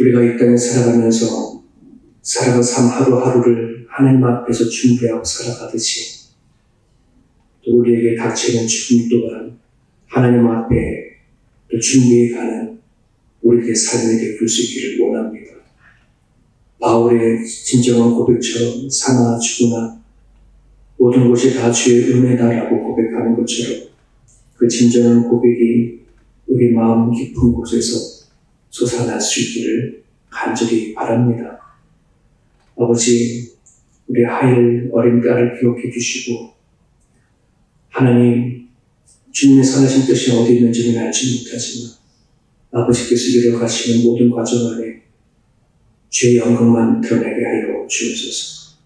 우리가 이 땅에 살아가면서 살아간 삶 하루하루를 하나님 앞에서 준비하고 살아가듯이 또 우리에게 닥치는 죽음 또한 하나님 앞에 또 준비해가는 우리의 삶이 되길 수 있기를 원합니다. 바울의 진정한 고백처럼 사나 죽으나 모든 것이 다 주의 은혜다라고 고백하는 것처럼 그 진정한 고백이 우리 마음 깊은 곳에서 솟아날 수 있기를 간절히 바랍니다. 아버지, 우리 하일 어린 딸을 기억해 주시고 하나님 주님의 선하신 뜻이 어디 있는지는 알지 못하지만 아버지께서 이뤄가시는 모든 과정 안에 주의 영광만 드러내게 하여 주옵소서.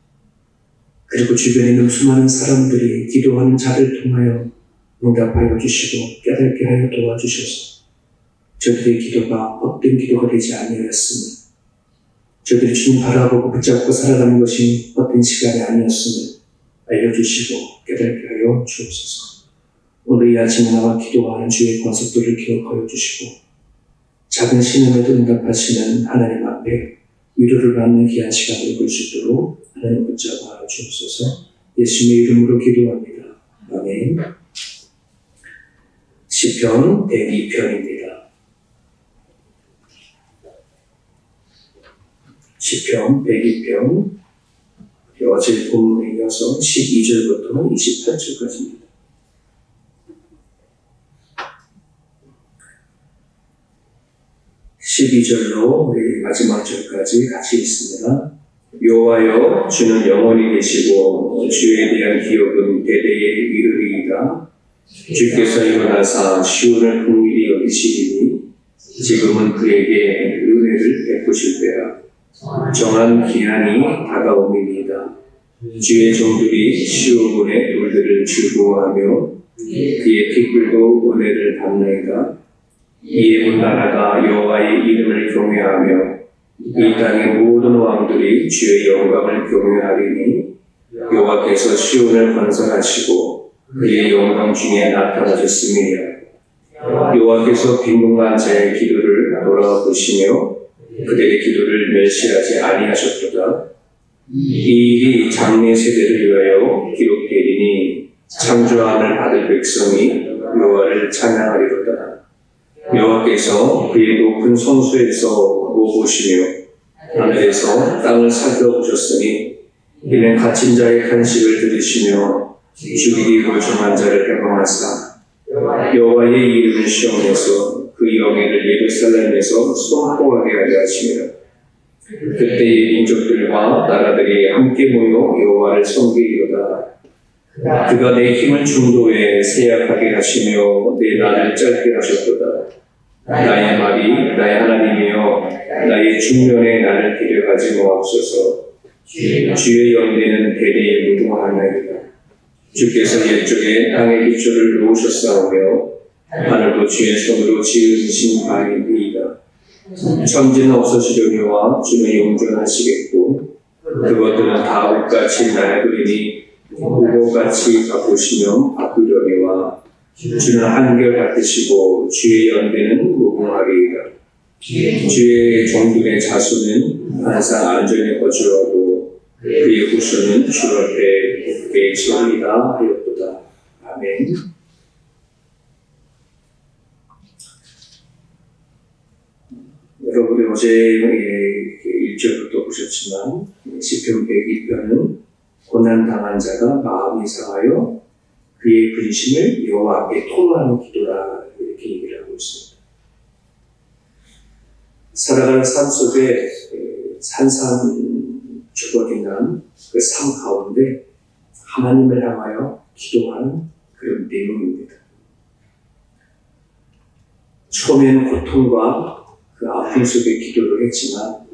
그리고 주변에 있는 수많은 사람들이 기도하는 자를 통하여 응답하여 주시고 깨닫게 하여 도와주셔서 저들의 기도가 헛된 기도가 되지 아니하였음을 저들이 주님 바라보고 붙잡고 살아가는 것이 헛된 시간이 아니었음을 알려주시고 깨닫게 하여 주옵소서. 오늘 이 아침에 나와 기도하는 주의 권속들을 기억하여 주시고 작은 신음에도 응답하시는 하나님 앞에 위로를 받는 귀한 시간을 볼수 있도록 하나님 붙잡아 주옵소서 예수님의 이름으로 기도합니다. 아멘. 시편 102편입니다. 시편 102편 어제 본문에 이어서 12절부터 28절까지입니다. (12절로) 우리 마지막 절까지 같이 있습니다. 여호와여 주는 영원히 계시고 주에 대한 기억은 대대에 이르리이다. 주께서 일어나사 시온을 긍휼히 여기시리니 지금은 그에게 은혜를 베푸실 때라. 정한 기한이 다가옴이니이다. 주의 종들이 시온문의 돌들을 즐거워하며 그의 핏불도 은혜를 담나이다. 이에 온 나라가 여호와의 이름을 경외하며 이 땅의 모든 왕들이 주의 영광을 경외하리니 여호와께서 시온을 건설하시고 그의 영광 중에 나타나셨음이니라. 여호와께서 빈궁한 자의 기도를 돌아보시며 그들의 기도를 멸시하지 아니하셨도다. 이 일이 장래 세대를 위하여 기록되리니 창조함을 받을 백성이 여호와를 찬양하리로다. 여호와께서 그의 높은 성수에서 보시며 하늘에서 땅을 살펴보셨으니 이는 갇힌 자의 간식을 들으시며 죽이기 골정한 자를 해방하사 여호와의 이름을 시험해서 그 영예를 예루살렘에서 선포하게 하려 하심이라. 그때의 민족들과 나라들이 함께 모여 여호와를 섬기리로다. 그가 내 힘을 중도에 세약하게 하시며 내 날을 짧게 하셨도다. 나의 말이 나의 하나님이여 나의 중년에 나를 데려가지 마옵소서. 주의 영대는 대대에 무궁하나이다. 주께서 옛적에 땅의 기초를 놓으셨사오며 하늘도 주의 손으로 지으신 바이니이다. 천지는 없어지려니와 주는 영존하시겠고 그것들은 다 옷같이 날그리니 우고같이 바꾸시며 바꾸려니와 주는 한결 같으시고 주의 연대는 무궁하리이다. 주의 종들의 자손은 항상 안전에 거주하고 그의 후손은 주 앞에 굳게 서리다 하였도다. 아멘. 여러분이 어제 1절부터 보셨지만 시편 102편은 고난당한 자가 마음이 상하여 그의 근심을 여호와 앞에 토로하는 기도라 이렇게 얘기를 하고 있습니다. 살아가는 삶 속에 산산조각이난 그 삶 가운데 하나님을 향하여 기도하는 그런 내용입니다. 처음에는 고통과 그 아픔 속에 기도를 했지만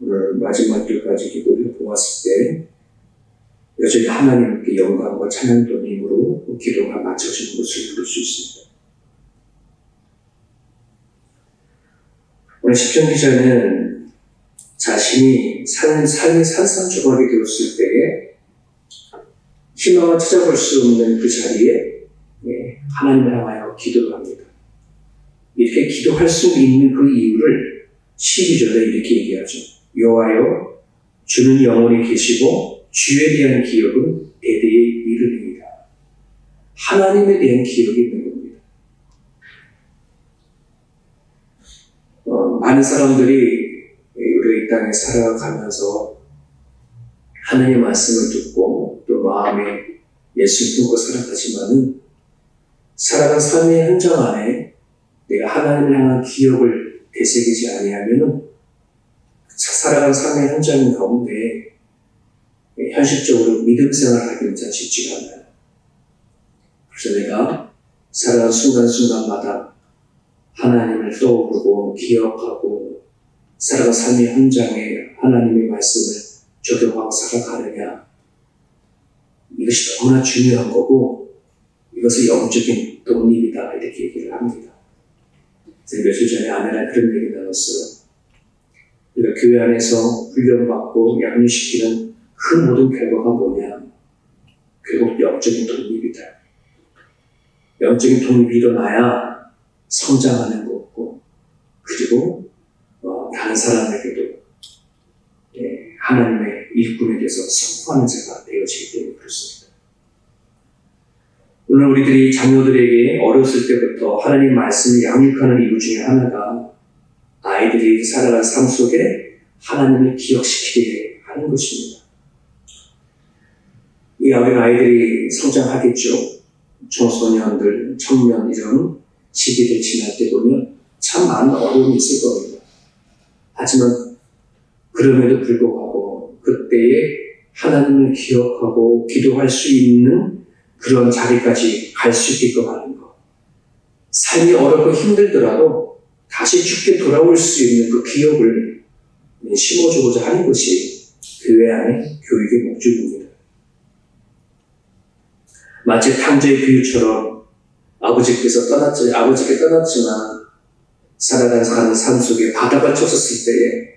오늘 마지막 길까지 기도를 보았을 때 여전히 하나님께 영광과 찬양도 힘으로 기도가 맞춰지는 것을 볼 수 있습니다. 오늘 십전 기자는 자신이 사는 삶의 산산조각이 되었을 때에 희망을 찾아볼 수 없는 그 자리에 하나님을 향하여 기도를 합니다. 이렇게 기도할 수 있는 그 이유를 12절에 이렇게 얘기하죠. 여호와여 주는 영원히 계시고 주에 대한 기억은 대대에 이르리이다. 하나님에 대한 기억이 있는 겁니다. 어, 많은 사람들이 우리가 이 땅에 살아가면서 하나님의 말씀을 듣고 또 마음에 예수를 두고 살아가지만은 살아간 삶의 현장 안에 내가 하나님을 향한 기억을 되새기지 아니하면은 살아간 삶의 현장 가운데 현실적으로 믿음 생활하기는 참 쉽지가 않아요. 그래서 내가 살아간 순간순간마다 하나님을 떠오르고 기억하고 살아간 삶의 현장에 하나님의 말씀을 적용하고 살아가느냐 이것이 너무나 중요한 거고 이것을 영적인 독립이다 이렇게 얘기를 합니다. 제가 며칠 전에 아내랑 그런 얘기 나눴어요. 우리가 교회 안에서 훈련받고 양육시키는 그 모든 결과가 뭐냐? 결국 영적인 독립이다. 영적인 독립이 일어나야 성장하는 거고, 그리고 어, 다른 사람에게도 예, 하나님의 일꾼에 대해서 선포하는 자가 되어지기 때문에 그렇습니다. 오늘 우리들이 자녀들에게 어렸을 때부터 하나님 말씀을 양육하는 이유 중에 하나가 아이들이 살아간 삶 속에 하나님을 기억시키게 하는 것입니다. 이 어린 아이들이 성장하겠죠. 청소년들, 청년 이런 시기를 지날 때 보면 참 많은 어려움이 있을 겁니다. 하지만 그럼에도 불구하고 그때에 하나님을 기억하고 기도할 수 있는 그런 자리까지 갈 수 있게끔 하는 것. 삶이 어렵고 힘들더라도 다시 죽게 돌아올 수 있는 그 기억을 심어주고자 하는 것이 교회 안의 교육의 목적입니다. 마치 탕자의 비유처럼 아버지께서 떠났지, 아버지께 떠났지만 살아가는 삶 속에 바닥을 쳤었을 때에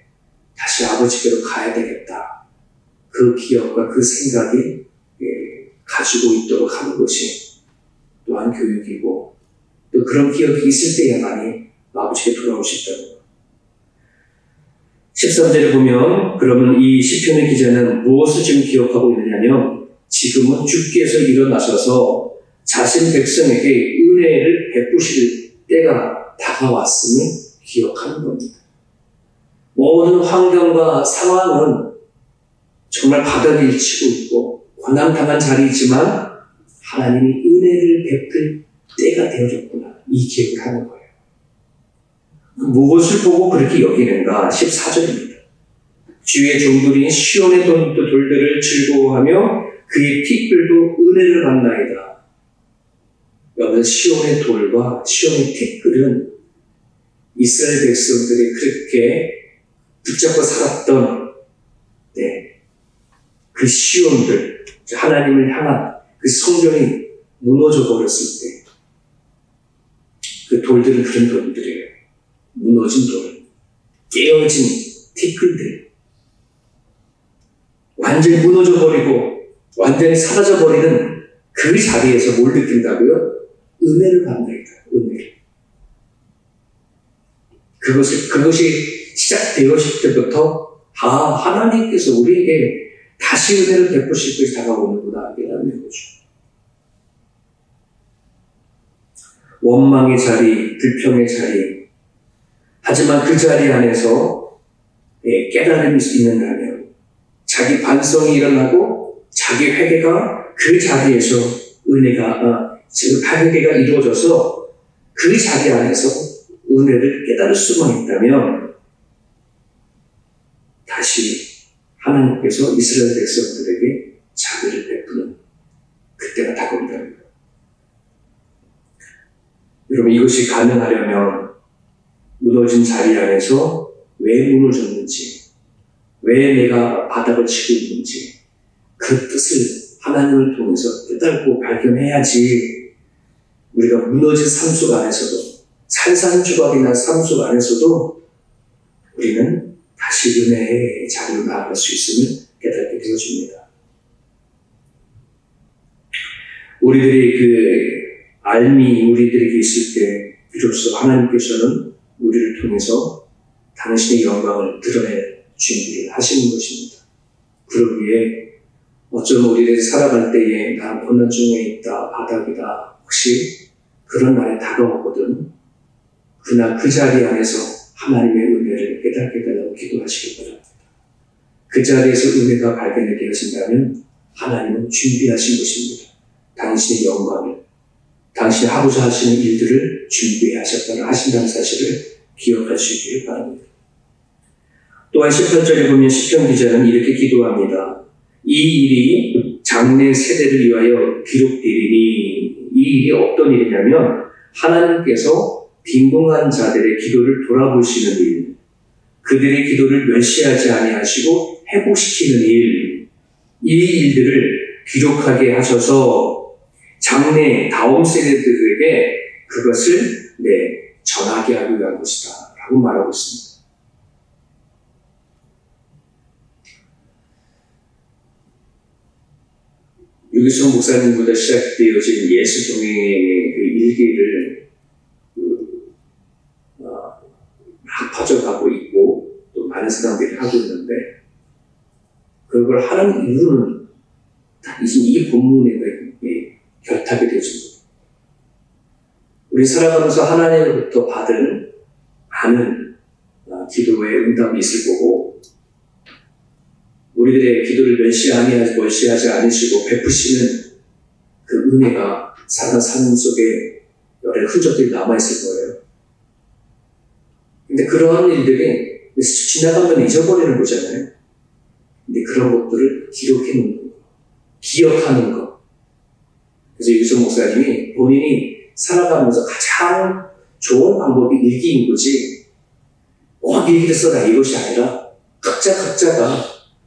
다시 아버지께로 가야 되겠다. 그 기억과 그 생각이 예, 가지고 있도록 하는 것이 또한 교육이고 또 그런 기억이 있을 때야만이 아버지께 돌아올 수 있다는 것. 13절에 보면 그러면 이 시편의 기자는 무엇을 지금 기억하고 있느냐면 지금은 주께서 일어나셔서 자신 백성에게 은혜를 베푸실 때가 다가왔음을 기억하는 겁니다. 모든 환경과 상황은 정말 바닥을 치고 있고 고난당한 자리이지만 하나님이 은혜를 베풀 때가 되어졌구나 이 기억을 하는 거예요. 무엇을 보고 그렇게 여기는가 14절입니다. 주의 종들이 시온의 돌들을 즐거워하며 그의 티끌도 은혜를 받나이다. 여러분 시온의 돌과 시온의 티끌은 이스라엘 백성들이 그렇게 붙잡고 살았던 네, 그 시온들 하나님을 향한 그 성전이 무너져 버렸을 때 그 돌들은 그런 돌들이에요. 무너진 돌, 깨어진 티끌들, 완전히 무너져 버리고 완전히 사라져 버리는 그 자리에서 뭘 느낀다고요? 은혜를 받는다. 은혜를. 그것을 그것이 시작되었을 때부터 아 하나님께서 우리에게 다시 은혜를 베푸실 것이 다가오는구나 깨닫는 거죠. 원망의 자리, 불평의 자리. 하지만 그 자리 안에서 예, 깨달음이 있는다면 자기 반성이 일어나고 자기 회개가 그 자리에서 은혜가 아, 지금 회개가 이루어져서 그 자리 안에서 은혜를 깨달을 수만 있다면 다시 하나님께서 이스라엘 백성들에게 자비를 베푸는 그때가 다가온다는 거예요. 여러분 이것이 가능하려면 무너진 자리 안에서 왜 무너졌는지, 왜 내가 바닥을 치고 있는지 그 뜻을 하나님을 통해서 깨닫고 발견해야지 우리가 무너진 삶 속 안에서도 산산조각이 난삶속 안에서도 우리는 다시 은혜의 자리로 나아갈 수 있음을 깨닫게 되어집니다. 우리들이 그 알미 우리들에게 있을 때 비로소 하나님께서는 우리를 통해서 당신의 영광을 드러낼 준비를 하시는 것입니다. 그러기 위해 어쩌면 우리들이 살아갈 때에 나 고난 중에 있다, 바닥이다, 혹시 그런 날이 다가오거든. 그날 그 자리 안에서 하나님의 은혜를 깨닫게 달라고 기도하시기 바랍니다. 그 자리에서 은혜가 발견되게 하신다면 하나님은 준비하신 것입니다. 당신의 영광을, 당신이 하고자 하시는 일들을 준비하셨다는 하신다는 사실을 기억하시길 바랍니다. 또한 18절에 보면 시편 기자는 이렇게 기도합니다. 이 일이 장래 세대를 위하여 기록되리니 이 일이 어떤 일이냐면 하나님께서 빈궁한 자들의 기도를 돌아보시는 일, 그들의 기도를 멸시하지 아니하시고 회복시키는 일, 이 일들을 기록하게 하셔서 장래 다음 세대들에게 그것을 네, 전하게 하기 위한 것이다 라고 말하고 있습니다. 유기성 목사님보다 시작되어진 예수 동행의 그 일기를 그, 어, 막 퍼져가고 있고 또 많은 사람들이 하고 있는데 그걸 하는 이유는 단지 이 본문에 결탁이 되죠. 우리 살아가면서 하나님으로부터 받은 많은 어, 기도의 응답이 있을 거고 우리들의 기도를 멸시하지 멸시하지 않으시고 베푸시는 그 은혜가 사는 삶 속에 여러 흔적들이 남아 있을 거예요. 근데 그런 일들이 지나가면 잊어버리는 거잖아요. 근데 그런 것들을 기록해 놓는 거, 기억하는 거. 그래서 유성 목사님이 본인이 살아가면서 가장 좋은 방법이 일기인 거지. 꼭 일기를 써라 이것이 아니라 각자 각자가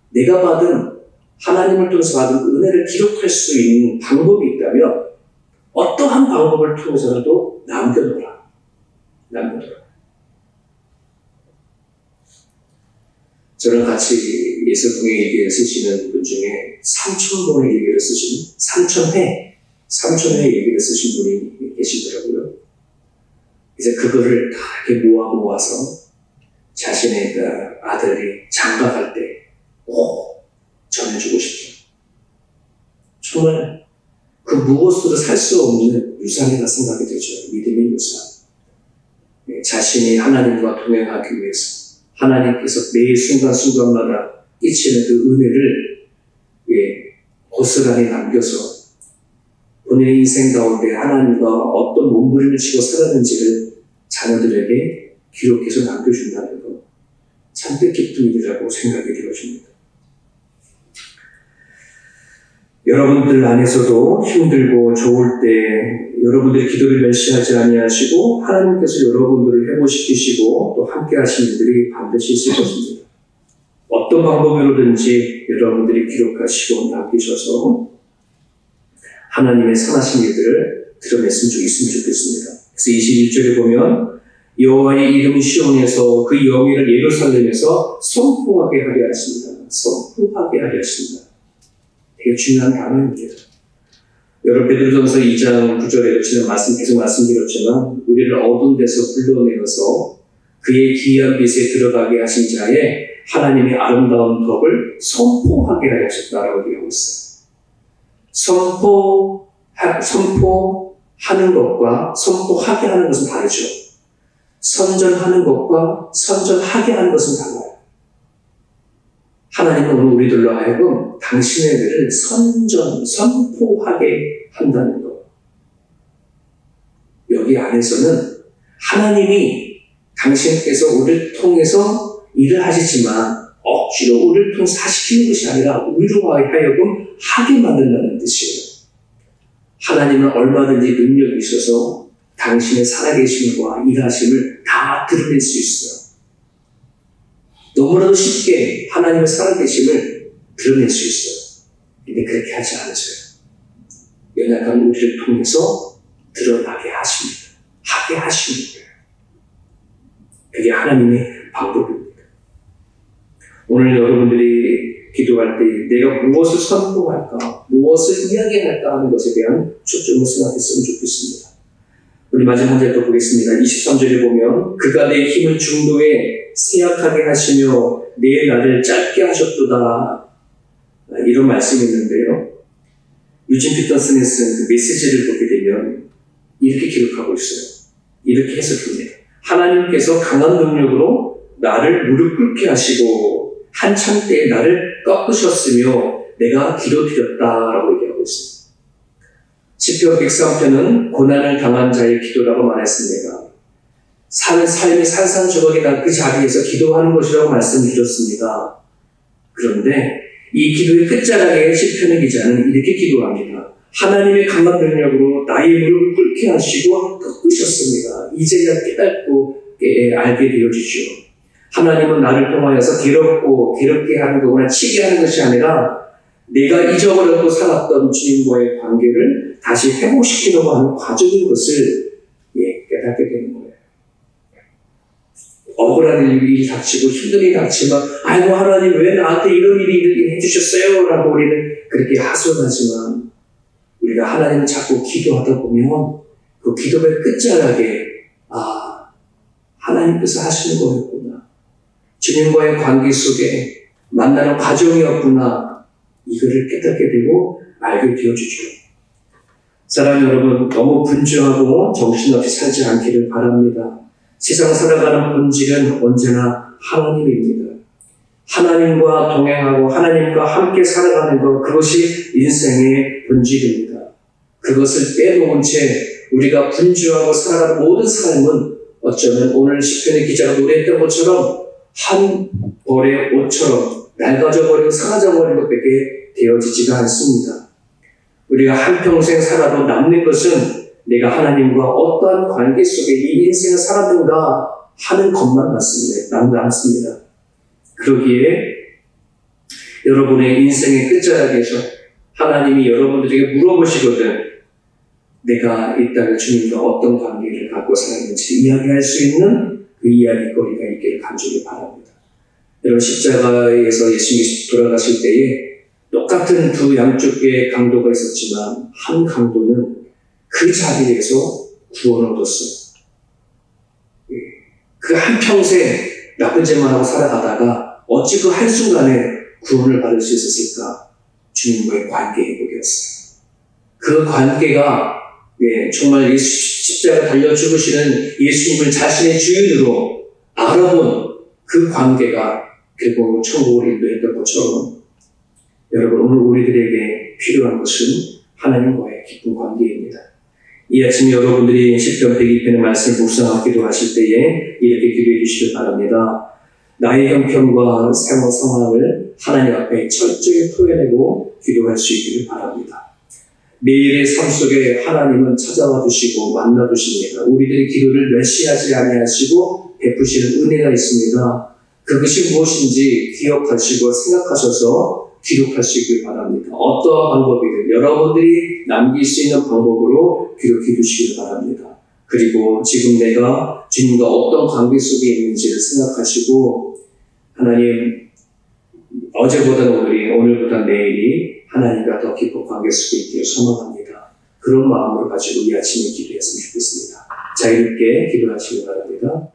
내가 받은 하나님을 통해서 받은 은혜를 기록할 수 있는 방법이 있다면 어떠한 방법을 통해서라도 남겨놓으라. 남겨놓으라. 저랑 같이 예수동의 일기를 쓰시는 분 중에 삼천봉의 일기를 쓰시는 삼천회, 삼천회 일기를 쓰신 분이 계시더라고요. 이제 그거를 다 이렇게 모아 모아서 자신의 그 아들이 장가갈 때꼭 전해주고 싶죠. 정말 그 무엇으로 살 수 없는 유산이라 생각이 되죠. 믿음의 유산. 네, 자신이 하나님과 동행하기 위해서 하나님께서 매 순간순간마다 끼치는 그 은혜를 예, 고스란히 남겨서 본인의 인생 가운데 하나님과 어떤 몸부림을 치고 살았는지를 자녀들에게 기록해서 남겨준다는 것. 참 뜻깊은 일이라고 생각이 되어집니다. 여러분들 안에서도 힘들고 좋을 때 여러분들의 기도를 멸시하지 아니하시고 하나님께서 여러분들을 회복시키시고 또 함께 하시는 일들이 반드시 있을 것입니다. 어떤 방법으로든지 여러분들이 기록하시고 남기셔서 하나님의 선하신 일들을 드러냈으면 좋겠습니다. 그래서 21절에 보면 여호와의 이름 시온에서 그 영예를 예루살렘에서 선포하게 하려 하십니다. 선포하게 하려 하십니다. 되게 중요한 단어입니다. 여러분 베드로전서 2장 9절에 지난 말씀 계속 말씀드렸지만 우리를 어두운 데서 불러내어서 그의 기이한 빛에 들어가게 하신 자의 하나님의 아름다운 덕을 선포하게 하셨다라고 얘기하고 있어요. 선포 선포하는 것과 선포하게 하는 것은 다르죠. 선전하는 것과 선전하게 하는 것은 달라요. 하나님은 우리들로 하여금 당신의 일을 선전, 선포하게 한다는 것. 여기 안에서는 하나님이 당신께서 우리를 통해서 일을 하시지만 억지로 우리를 통해서 하시키는 것이 아니라 우리로 하여금 하게 만든다는 뜻이에요. 하나님은 얼마든지 능력이 있어서 당신의 살아계심과 일하심을 다 드러낼 수 있어요. 너무나도 쉽게 하나님의 살아계심을 드러낼 수 있어요. 근데 그렇게 하지 않으세요. 연약한 우리를 통해서 드러나게 하십니다. 하게 거예요. 그게 하나님의 방법입니다. 오늘 여러분들이 기도할 때 내가 무엇을 선포할까, 무엇을 이야기할까 하는 것에 대한 초점을 생각했으면 좋겠습니다. 우리 마지막 문제 또 보겠습니다. 23절에 보면 그가 내 힘을 중도에 세약하게 하시며 내 날을 짧게 하셨도다. 이런 말씀이 있는데요. 유진 피터슨이 쓴 그 메시지를 보게 되면 이렇게 기록하고 있어요. 이렇게 해석합니다. 하나님께서 강한 능력으로 나를 무릎 꿇게 하시고 한참 때에 나를 꺾으셨으며 내가 기도드렸다라고 얘기하고 있습니다. 시편 103편은 고난을 당한 자의 기도라고 말했습니다. 삶, 삶이 산산조각이 난그 자리에서 기도하는 것이라고 말씀드렸습니다. 그런데 이 기도의 끝자락에 시편의 기자는 이렇게 기도합니다. 하나님의 강한 능력으로 나의 무릎을 꿇게 하시고 꺾으셨습니다. 이제야 깨닫고 예, 알게 되어지죠. 하나님은 나를 통하여서 괴롭고 괴롭게 하는 거거나 치게 하는 것이 아니라 내가 잊어버렸고 살았던 주님과의 관계를 다시 회복시키려고 하는 과정인 것을 예, 깨닫게 되는 거예요. 억울한 일이 닥치고 힘든 일이 닥치면 아이고 하나님 왜 나한테 이런 일이 일어나게 해주셨어요? 라고 우리는 그렇게 하소연하지만 우리가 하나님을 자꾸 기도하다 보면 그 기도의 끝자락에 아 하나님께서 하시는 거였구나 주님과의 관계 속에 만나는 과정이었구나 이거를 깨닫게 되고 알게 되어주죠 사랑 여러분 너무 분주하고 정신없이 살지 않기를 바랍니다 세상 살아가는 본질은 언제나 하나님입니다. 하나님과 동행하고 하나님과 함께 살아가는 것, 그것이 인생의 본질입니다. 그것을 빼놓은 채 우리가 분주하고 살아가는 모든 삶은 어쩌면 오늘 시편의 기자가 노래했던 것처럼 한 벌의 옷처럼 낡아져 버리고 사라져 버린 것밖에 되어지지가 않습니다. 우리가 한평생 살아도 남는 것은 내가 하나님과 어떠한 관계 속에 이 인생을 살았는가 하는 것만 맞습니다. 남, 남습니다. 그러기에 여러분의 인생의 끝자락에서 하나님이 여러분들에게 물어보시거든 내가 이 땅에 주님과 어떤 관계를 갖고 살았는지 이야기할 수 있는 그 이야기거리가 있기를 간절히 바랍니다. 여러분 십자가에서 예수님이 돌아가실 때에 똑같은 두 양쪽의 강도가 있었지만 한 강도는 그 자리에서 구원을 얻었어요. 그 한평생 나쁜 짓만 하고 살아가다가 어찌 그 한순간에 구원을 받을 수 있었을까? 주님과의 관계 회복이었어요. 그 관계가 예, 정말 예수 십자가 달려 죽으시는 예수님을 자신의 주인으로 알아본 그 관계가 결국 천국을 인도했던 것처럼 여러분 오늘 우리들에게 필요한 것은 하나님과의 깊은 관계입니다. 이 아침 여러분들이 10편 102편의 말씀 묵상하고 기도 하실 때에 이렇게 기도해 주시길 바랍니다. 나의 형편과 생활 상황을 하나님 앞에 철저히 토해내고 기도할 수 있기를 바랍니다. 매일의 삶 속에 하나님은 찾아와 주시고 만나 주십니다. 우리들의 기도를 멸시하지 아니하시고 베푸시는 은혜가 있습니다. 그것이 무엇인지 기억하시고 생각하셔서 기록하시길 바랍니다. 어떠한 방법이든 여러분들이 남길 수 있는 방법으로 기록해 주시길 바랍니다. 그리고 지금 내가 주님과 어떤 관계 속에 있는지를 생각하시고 하나님 어제보다 오늘이 오늘보다 내일이 하나님과 더 깊은 관계 속에 있기를 소망합니다. 그런 마음으로 가지고 이 아침에 기도했으면 좋겠습니다. 자유롭게 기도하시기 바랍니다.